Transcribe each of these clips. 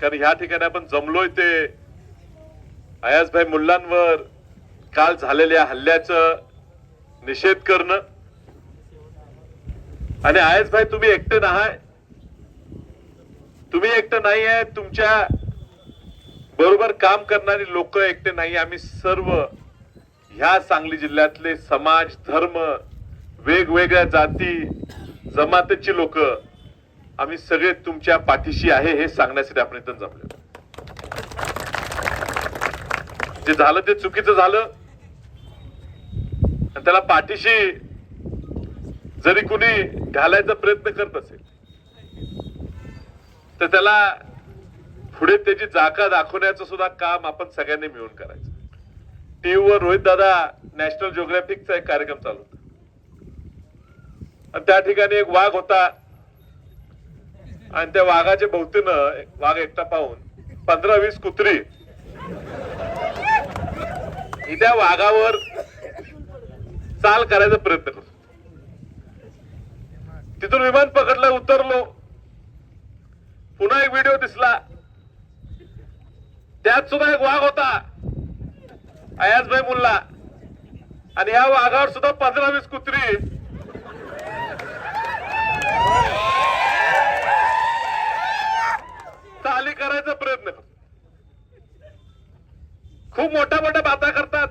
कारण ह्या ठिकाणी आपण जमलोय ते. अयाजभाई मुल्लांवर काल झालेल्या हल्ल्याचं निषेध करणं. आणि आयसभाई तुम्ही एकटे नाही तुम्ही एकटे नाही आहे तुमच्या बरोबर काम करणारी लोक एकटे नाही आम्ही सर्व ह्या सांगली जिल्ह्यातले समाज धर्म वेगवेगळ्या जाती जमातीची लोक आम्ही सगळे तुमच्या पाठीशी आहे हे सांगण्यासाठी आपण इथं जमलो जे झालं ते चुकीचं झालं. आणि त्याला पाठीशी जरी कुणी घालायचा प्रयत्न करत असेल तर त्याला पुढे त्याची जागा दाखवण्याचं सुद्धा काम आपण सगळ्यांनी मिळून करायचं. टीव्हीवर रोहित दादा नॅशनल जिओग्राफिकचा एक कार्यक्रम चालू होता. आणि त्या ठिकाणी एक वाघ होता. आणि त्या वाघाच्या भोवतीनं एक वाघ एकटा पाहून पंधरा वीस कुत्री त्या वाघावर चाल करायचा प्रयत्न करतो. तिथून विमान पकडलं उतरलो. पुन्हा एक व्हिडिओ दिसला. त्यात सुद्धा एक वाघ होता अयाजभाई मुल्ला. आणि या वाघावर सुद्धा पंधरा वीस कुत्री चाली करायचा प्रयत्न. करतो खूप मोठ्या मोठ्या बाता करतात.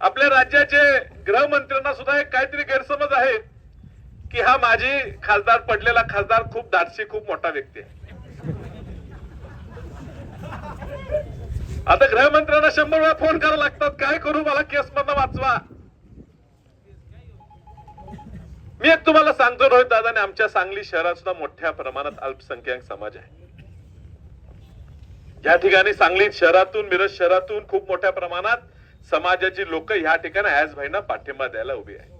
आपल्या राज्याचे गृहमंत्र्यांना सुद्धा एक काहीतरी गैरसमज आहे की हा माझी खासदार पडलेला खासदार खूप दाटशी खूप मोठा व्यक्ती आहे. आता गृहमंत्र्यांना शंभर वेळा फोन करावं लागतात काय करू? मला केस मधनं वाचवा. मी एक तुम्हाला सांगतो रोहित दादाने आमच्या सांगली शहरात सुद्धा मोठ्या प्रमाणात अल्पसंख्याक समाज आहे. या ठिकाणी सांगली शहरातून मिरज शहरातून खूप मोठ्या प्रमाणात समाजाची लोक ह्या ठिकाणी आयाज भाईंना पाठिंबा द्यायला उभी आहे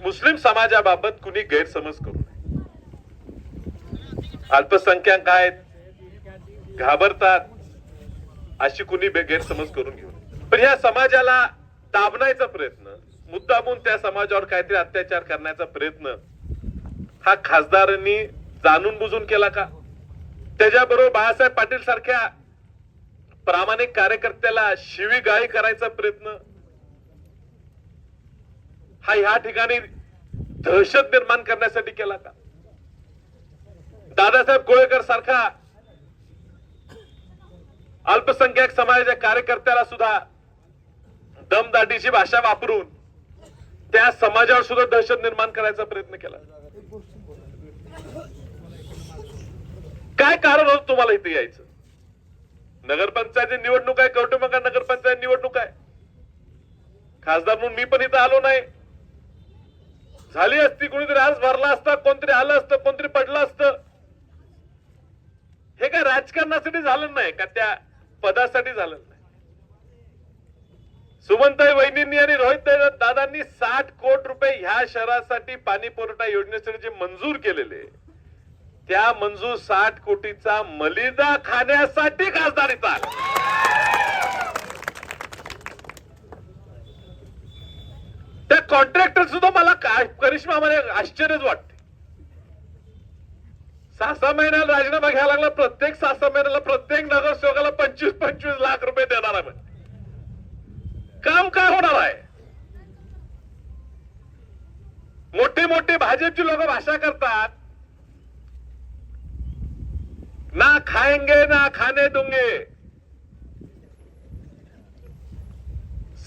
मुस्लिम समाजाबाबत कुणी गैरसमज करू नये. अल्पसंख्याक आहेत घाबरतात अशी कुणी गैरसमज करून घेऊ नये. पण ह्या समाजाला दाबण्याचा प्रयत्न मुद्दामून त्या समाजावर काहीतरी अत्याचार करण्याचा प्रयत्न हा खासदारांनी जाणून बुजून केला का? त्याच्याबरोबर बाळासाहेब पाटील सारख्या प्रामाणिक कार्यकर्त्याला शिवीगाळी करायचा प्रयत्न. हा ह्या ठिकाणी दहशत निर्माण करण्यासाठी केला का दादासाहेब कोळेकर सारखा अल्पसंख्याक समाजाच्या कार्यकर्त्याला सुद्धा दमदाटीची भाषा वापरून त्या समाजावर सुद्धा दहशत निर्माण करायचा प्रयत्न केला. काय कारण होतं तुम्हाला इथे यायचं? नगरपंचायत निवडणूक आहे कौटुंबिका नगरपंचायत निवडणूक आहे. खासदार म्हणून मी पण इथं आलो नाही. झाली असती कोणीतरी आज भरला असता कोणतरी आलं असतं कोणतरी पडलं असतं. हे काय राजकारणासाठी झालं नाही का त्या पदासाठी झालं नाही? सुमनताई वहिनींनी आणि रोहित दादांनी साठ कोटी रुपये ह्या शहरासाठी पाणी पुरवठा योजनेसाठी जे मंजूर केलेले त्या मंजूर साठ कोटीचा मलिदा खाण्यासाठी खासदारीचा त्या कॉन्ट्रॅक्टर सुद्धा मला करिश्मा मला आश्चर्यच वाटते. सहा सहा महिन्याला राजीनामा घ्यायला लागला प्रत्येक सहा सहा महिन्याला प्रत्येक नगरसेवकाला पंचवीस पंचवीस लाख रुपये देणार आहे काम काय होणार आहे? मोठे मोठे भाजपची लोक भाषा करतात ना खाएंगे ना खाने दूंगे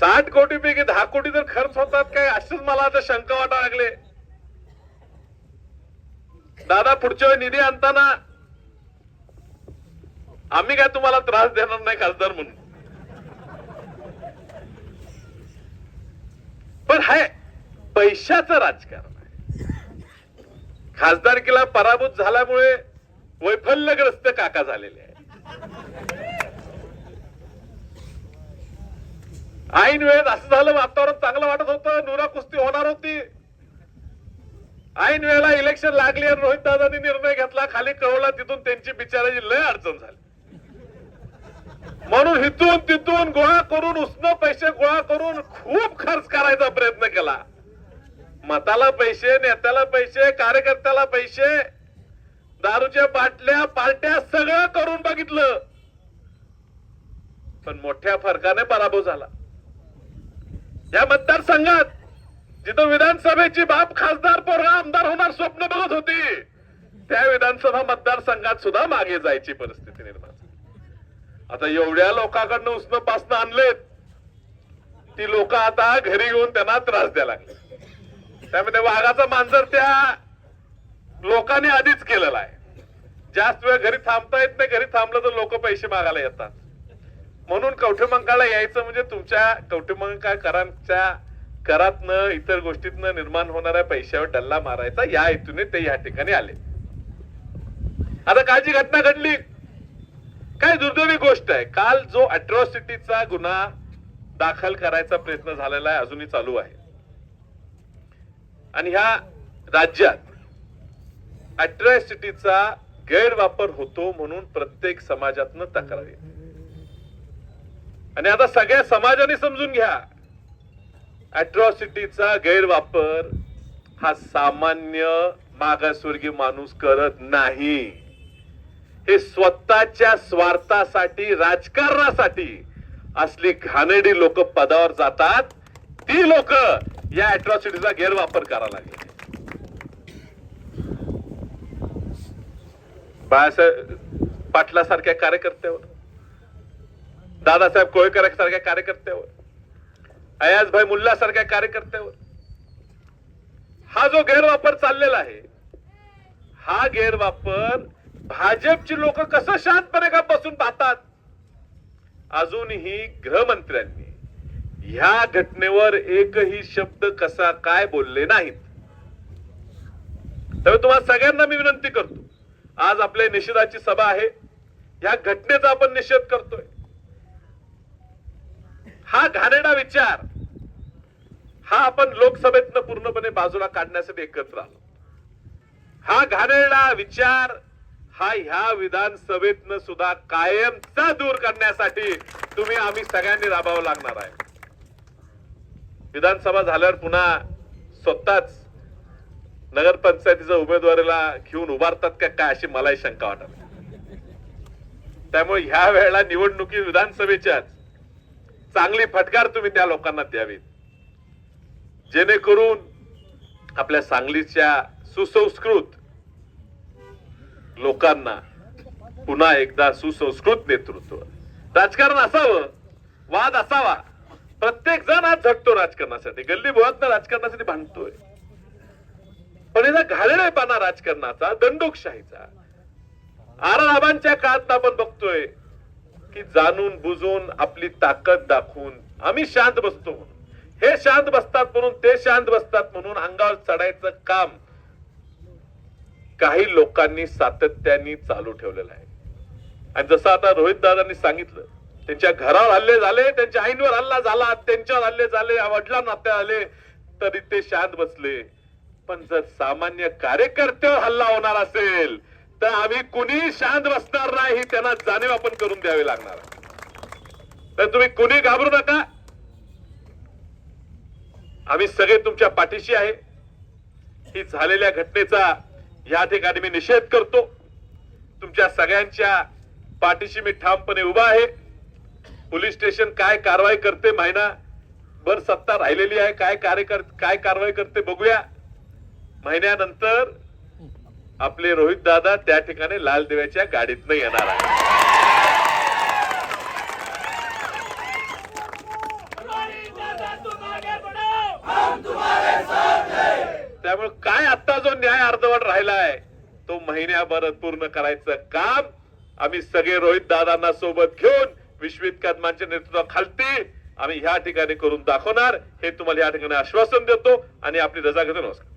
साठ कोटी पैकी दहा कोटी जर खर्च होतात काय अशीच मला आता शंका वाटा लागले. दादा पुढच्या वेळी निधी आणताना आम्ही काय तुम्हाला त्रास देणार नाही खासदार म्हणून. पण हाय पैशाचं राजकारण आहे. खासदारकीला पराभूत झाल्यामुळे वैफल्यग्रस्त काका झालेले आहे ऐन वेळेत असं झालं वातावरण चांगलं वाटत होतं नुरा कुस्ती होणार होती. ऐन वेळेला इलेक्शन लागली आणि रोहित दादानी निर्णय घेतला खाली कळवला तिथून त्यांची बिचाराची लय अडचण झाली. म्हणून इथून तिथून गोळा करून उष्ण पैसे गोळा करून खूप खर्च करायचा प्रयत्न केला. मताला पैसे नेत्याला पैसे कार्यकर्त्याला पैसे दारूच्या बाटल्या पार्ट्या सगळं करून बघितलं. पण मोठ्या फरकाने पराभव झाला. या मतदारसंघात जिथं विधानसभेची बाप खासदार पोरगा आमदार होणार स्वप्न बघत होती त्या विधानसभा मतदारसंघात सुद्धा मागे जायची परिस्थिती निर्माण झाली. आता एवढ्या लोकांकडनं उसनं पासनं आणलेत ती लोक आता घरी येऊन त्यांना त्रास द्यायला लागले. त्यामध्ये वाघाचं मांजर त्या लोकांनी आधीच केलेला आहे. जास्त वेळ घरी थांबता येत नाही घरी थांबलं तर लोक पैसे मागायला येतात. म्हणून कवठेमंकाळला यायचं म्हणजे तुमच्या कवठेमंकाळकरांच्या करातनं इतर गोष्टीतनं निर्माण होणाऱ्या पैशावर डल्ला मारायचा या हेतूने ते या ठिकाणी आले. आता काय जी घटना घडली. काय दुर्दैवी गोष्ट आहे. काल जो अट्रॉसिटीचा गुन्हा दाखल करायचा प्रयत्न झालेला आहे अजूनही चालू आहे. आणि ह्या राज्यात अट्रॉसिटीचा गैरवापर होतो म्हणून प्रत्येक समाजातनं तक्रार येते. आणि आता सगळ्या समाजाने समजून घ्या अट्रॉसिटीचा गैरवापर हा सामान्य मागासवर्गीय माणूस करत नाही. हे स्वतःच्या स्वार्थासाठी राजकारणासाठी असली घाणेडी लोक पदावर जातात ती लोक या अट्रॉसिटीचा गैरवापर करायला लागले. बाळासाहेब पाटलासारख्या कार्यकर्त्यावर दादासाहेब कोळेकरांसारख्या कार्यकर्त्यावर अयाजभाई मुल्लासारख्या कार्यकर्त्यावर. हा जो गैरवापर चाललेला आहे हा गैरवापर भाजपची लोक कसं शांतपणे का बसून पाहतात? अजूनही गृहमंत्र्यांनी ह्या घटनेवर एकही शब्द कसा काय बोलले नाहीत? त्यामुळे तुम्हाला सगळ्यांना मी विनंती करतो आज आपल्या निषेधाची सभा आहे. या घटनेचा आपण निषेध करतोय. हा घाणेरडा विचार हा आपण लोकसभेतनं पूर्णपणे बाजूला काढण्यासाठी एकत्र आलो. हा घाणेरडा विचार हा ह्या विधानसभेतनं सुद्धा कायमचा दूर करण्यासाठी तुम्ही आम्ही सगळ्यांनी राबावं लागणार आहे. विधानसभा झाल्यावर पुन्हा स्वतःच नगरपंचायतीच्या उमेदवारीला घेऊन उभारतात का काय अशी मलाही शंका वाटायला त्यामुळे ह्या वेळेला निवडणुकी विधानसभेच्याच चांगली फटकार तुम्ही त्या लोकांना द्यावीत. जेणेकरून आपल्या सांगलीच्या सुसंस्कृत लोकांना पुन्हा एकदा सुसंस्कृत नेतृत्व. राजकारण असावं वाद असावा. प्रत्येक जण आज झटतो राजकारणासाठी. गल्ली बोळात राजकारणासाठी भांडतोय. पण याचा घालणेपणा राजकारणाचा दंडोकशाहीचा आराबांच्या काळात आपण बघतोय की जाणून बुजून आपली ताकद दाखवून आम्ही शांत बसतो म्हणून. हे शांत बसतात म्हणून ते शांत बसतात म्हणून अंगावर चढायचं काम काही लोकांनी सातत्याने चालू ठेवलेलं आहे. आणि जसं आता रोहित दादांनी सांगितलं त्यांच्या घरावर हल्ले झाले त्यांच्या आईंवर हल्ला झाला त्यांच्यावर हल्ले झाले वडिलांना हत्या आले तरी ते शांत बसले. पण जर सामान्य कार्यकर्त्यावर हल्ला होणार असेल तर आम्ही कुणी शांत बसणार नाही त्यांना जाणीव आपण करून द्यावी लागणार. तर तुम्ही कुणी घाबरू नका. आम्ही सगळे तुमच्या पाठीशी आहे. ही झालेल्या घटनेचा या ठिकाणी मी निषेध करतो. तुमच्या सगळ्यांच्या पाठीशी मी ठामपणे उभा आहे. पोलीस स्टेशन काय कारवाई करते महिना? भर सत्ता राहिलेली आहे. काय कार्य काय कारवाई करते बघूया. महिन्यानंतर आपले रोहित दादा त्या ठिकाणी लाल दिव्याच्या गाडीतनं येणार आहे त्यामुळे काय आता जो न्याय अर्धवट राहिलाय तो महिन्याभर पूर्ण करायचं काम आम्ही सगळे रोहित दादांना सोबत घेऊन विश्वित कदमांच्या नेतृत्वाखालती आम्ही ह्या ठिकाणी करून दाखवणार. हे तुम्हाला या ठिकाणी आश्वासन देतो आणि आपली रजा घेतो. नमस्कार.